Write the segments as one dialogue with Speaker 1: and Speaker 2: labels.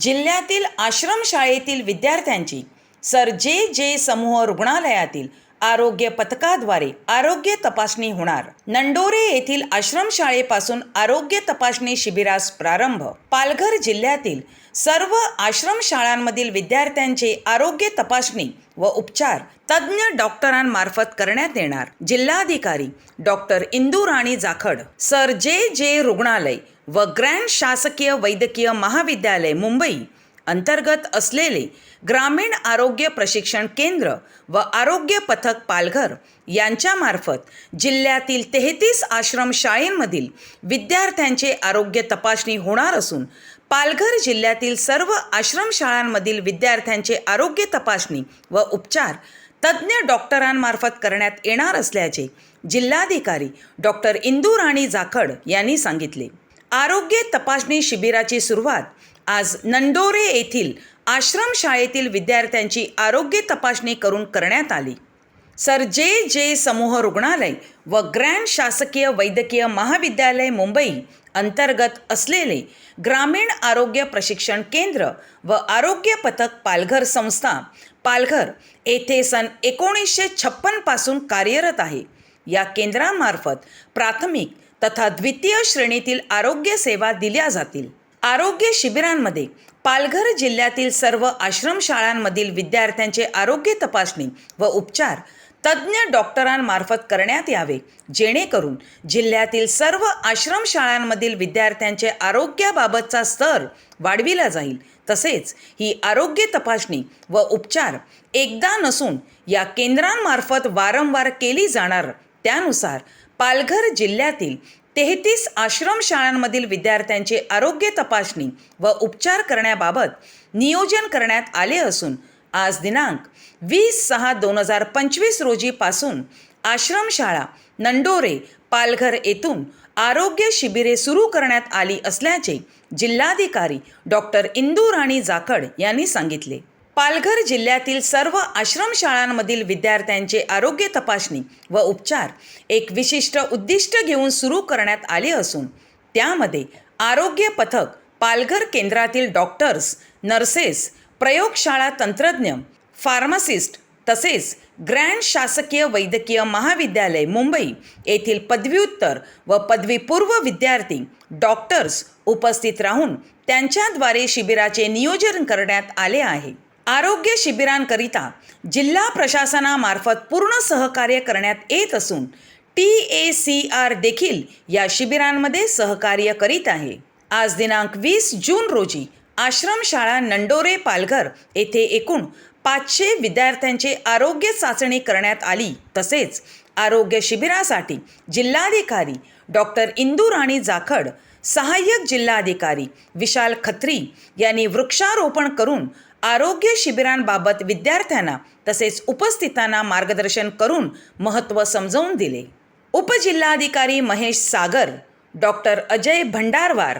Speaker 1: जिल्ह्यातील आश्रमशाळेतील विद्यार्थ्यांची sir J जे समूह रुग्णालयातील आरोग्य पथकाद्वारे आरोग्य तपासणी होणार. नंडोरे येथील आश्रमशाळेपासून आरोग्य तपासणी शिबिरास प्रारंभ. पालघर जिल्ह्यातील सर्व आश्रमशाळांमधील विद्यार्थ्यांचे आरोग्य तपासणी व उपचार तज्ज्ञ डॉक्टरांमार्फत करण्यात येणार. जिल्हाधिकारी doctor Indu Rani Jakhad sir J J रुग्णालय व ग्रँड शासकीय वैद्यकीय महाविद्यालय मुंबई अंतर्गत असलेले ग्रामीण आरोग्य प्रशिक्षण केंद्र व आरोग्य पथक पालघर यांच्यामार्फत जिल्ह्यातील तेहतीस आश्रमशाळेंमधील विद्यार्थ्यांचे आरोग्य तपासणी होणार असून पालघर जिल्ह्यातील सर्व आश्रमशाळांमधील विद्यार्थ्यांचे आरोग्य तपासणी व उपचार तज्ज्ञ डॉक्टरांमार्फत करण्यात येणार असल्याचे जिल्हाधिकारी डॉक्टर इंदू राणी जाखड यांनी सांगितले. आरोग्य तपासणी शिबिराची सुरुवात आज नंडोरे येथील आश्रमशाळेतील विद्यार्थ्यांची आरोग्य तपासणी करून करण्यात आली. सर जे जे समूह रुग्णालय व ग्रँड शासकीय वैद्यकीय महाविद्यालय मुंबई अंतर्गत असलेले ग्रामीण आरोग्य प्रशिक्षण केंद्र व आरोग्य पथक पालघर संस्था पालघर येथे सन एकोणीसशे छप्पनपासून कार्यरत आहे. या केंद्रामार्फत प्राथमिक तथा द्वितीय श्रेणीतील आरोग्य सेवा दिल्या जातील. आरोग्य शिबिरांमध्ये पालघर जिल्ह्यातील सर्व आश्रमशाळांमधील विद्यार्थ्यांचे आरोग्य तपासणी व उपचार तज्ज्ञ डॉक्टरांमार्फत करण्यात यावे जेणेकरून जिल्ह्यातील सर्व आश्रमशाळांमधील विद्यार्थ्यांचे आरोग्याबाबतचा स्तर वाढविला जाईल. तसेच ही आरोग्य तपासणी व उपचार एकदा नसून या केंद्रांमार्फत वारंवार केली जाणार त्यानुसार पालघर जिल्ह्यातील तेहतीस आश्रमशाळांमधील विद्यार्थ्यांचे आरोग्य तपासणी व उपचार करण्याबाबत नियोजन करण्यात आले असून आज दिनांक वीस सहा दोन हजार पंचवीस रोजीपासून आश्रमशाळा नंडोरे पालघर येथून आरोग्य शिबिरे सुरू करण्यात आली असल्याचे जिल्हाधिकारी डॉक्टर इंदू राणी जाखड यांनी सांगितले. पालघर जिल्ह्यातील सर्व आश्रमशाळांमधील विद्यार्थ्यांचे आरोग्य तपासणी व उपचार एक विशिष्ट उद्दिष्ट घेऊन सुरू करण्यात आले असून त्यामध्ये आरोग्य पथक पालघर केंद्रातील डॉक्टर्स नर्सेस प्रयोगशाळा तंत्रज्ञ फार्मासिस्ट तसेच ग्रँड शासकीय वैद्यकीय महाविद्यालय मुंबई येथील पदव्युत्तर व पदवीपूर्व विद्यार्थी डॉक्टर्स उपस्थित राहून त्यांच्याद्वारे शिबिराचे नियोजन करण्यात आले आहे. आरोग्य शिबिरांकरिता जिल्हा प्रशासनामार्फत पूर्ण सहकार्य करण्यात येत असून टी ए सी आर देखील या शिबिरांमध्ये सहकार्य करीत आहे. आज दिनांक वीस जून रोजी आश्रमशाळा नंडोरे पालघर येथे एकूण पाचशे विद्यार्थ्यांचे आरोग्य चाचणी करण्यात आली. तसेच आरोग्य शिबिरासाठी जिल्हाधिकारी डॉक्टर इंदू राणी जाखड सहाय्यक जिल्हाधिकारी विशाल खत्री यांनी वृक्षारोपण करून आरोग्य शिबिरांबाबत विद्यार्थ्यांना तसेच उपस्थितांना मार्गदर्शन करून महत्त्व समजवून दिले. उपजिल्हाधिकारी महेश सागर डॉक्टर अजय भंडारवार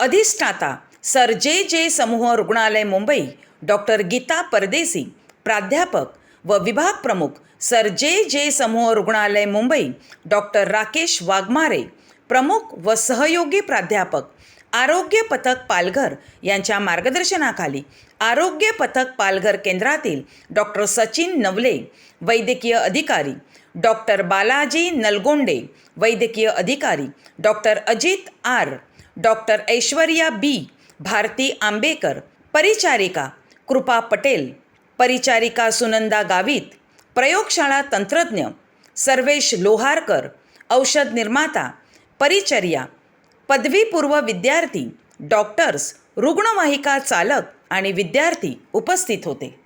Speaker 1: अधिष्ठाता सर जे जे समूह रुग्णालय मुंबई डॉक्टर गीता परदेसी प्राध्यापक व विभाग प्रमुख सर जे जे समूह रुग्णालय मुंबई डॉक्टर राकेश वाघमारे प्रमुख व सहयोगी प्राध्यापक आरोग्य पथक पालघर यांच्या मार्गदर्शनाखाली आरोग्य पथक पालघर केंद्रातील डॉक्टर सचिन नवले वैद्यकीय अधिकारी डॉक्टर बालाजी नलगोंडे वैद्यकीय अधिकारी doctor Ajit R doctor Aishwarya B Bharati Ambekar परिचारिका कृपा पटेल परिचारिका सुनंदा गावित प्रयोगशाळा तंत्रज्ञ सर्वेश लोहारकर औषध निर्माता परिचर्या पदवीपूर्व विद्यार्थी डॉक्टर्स रुग्णवाहिका चालक आणि विद्यार्थी उपस्थित होते.